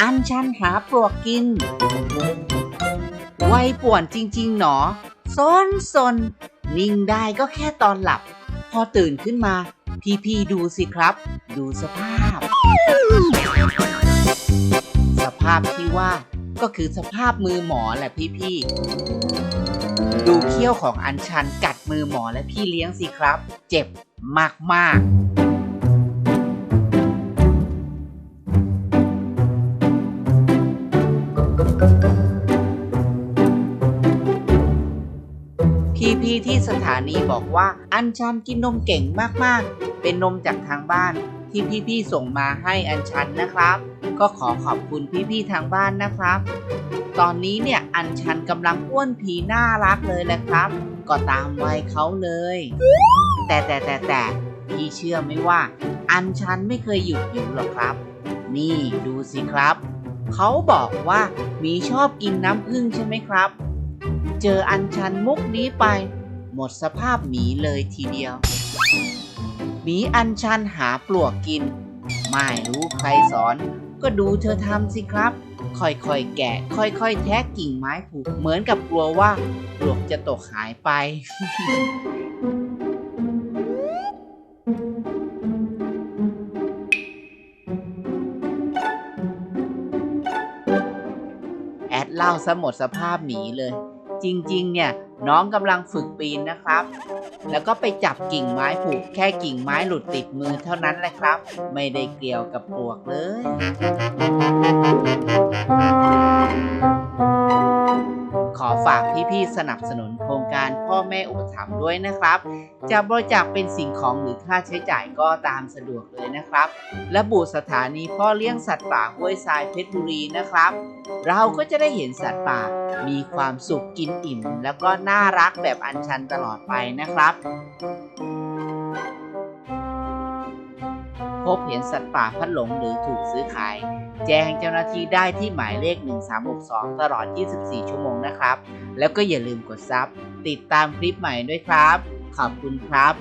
อันชันหาปลวกกิน วัยป่วนจริง ๆ หนอซนซนนิ่งได้ก็แค่ตอนหลับ พอตื่นขึ้นมา พี่ ๆ ดูสิครับ ดูสภาพ สภาพที่ว่าก็คือสภาพมือหมอแหละพี่ๆดูเขี้ยวของอัญชันกัดมือหมอและพี่เลี้ยงสิครับ เจ็บมาก ๆ พี่ที่สถานีบอกว่า อัญชันกินนมเก่งมากๆ เป็นนมจากทางบ้าน ที่พี่ๆส่งมาให้อัญชันนะครับ ก็ขอขอบคุณพี่ๆทางบ้านนะครับ ตอนนี้เนี่ยอัญชันกำลังอ้วนผีน่ารักเลยแหละครับ ก็ตามวัยเขาเลย แต่แต่แต่แต่พี่เชื่อไหมว่า อัญชันไม่เคยหยุดหิวหรอกครับ นี่ดูสิครับ เขาบอกว่าหมีชอบกินน้ำผึ้งใช่ไหมครับ เจออัญชันมุกนี้ไป หมดสภาพหมีเลยทีเดียว หมีอัญชันหาปลวกกิน ไม่รู้ใครสอน ก็ดูเธอทำสิครับ ค่อยๆแกะ ค่อยๆ แทะกิ่งไม้ผูก เหมือนกับกลัวว่าปลวกจะตกหายไปแอดเล่าซะหมดสภาพหมีเลย จริง ๆ เนี่ยน้องกำลังฝึกปีนนะครับ แล้วก็ไปจับกิ่งไม้ผูกแค่กิ่งไม้หลุดติดมือเท่านั้นแหละครับ ไม่ได้เกี่ยวกับปลวกเลย สนับสนุนโครงการพ่อแม่อุปถัมภ์ด้วยนะครับ จะบริจาคเป็นสิ่งของหรือค่าใช้จ่ายก็ตามสะดวกเลยนะครับและบูสถานีพ่อเลี้ยงสัตว์ป่าห้วยทรายเพชรบุรีนะครับ เราก็จะได้เห็นสัตว์ป่า มีความสุขกินอิ่ม แล้วก็น่ารักแบบอันชันตลอดไปนะครับ พบเห็นสัตว์ป่าพัดหลงหรือถูกซื้อขาย แจ้งเจ้าหน้าที่ได้ที่หมายเลข 1362 ตลอด 24 ชั่วโมงนะครับ แล้วก็อย่าลืมกดซับติดตามคลิปใหม่ด้วยครับ ขอบคุณครับ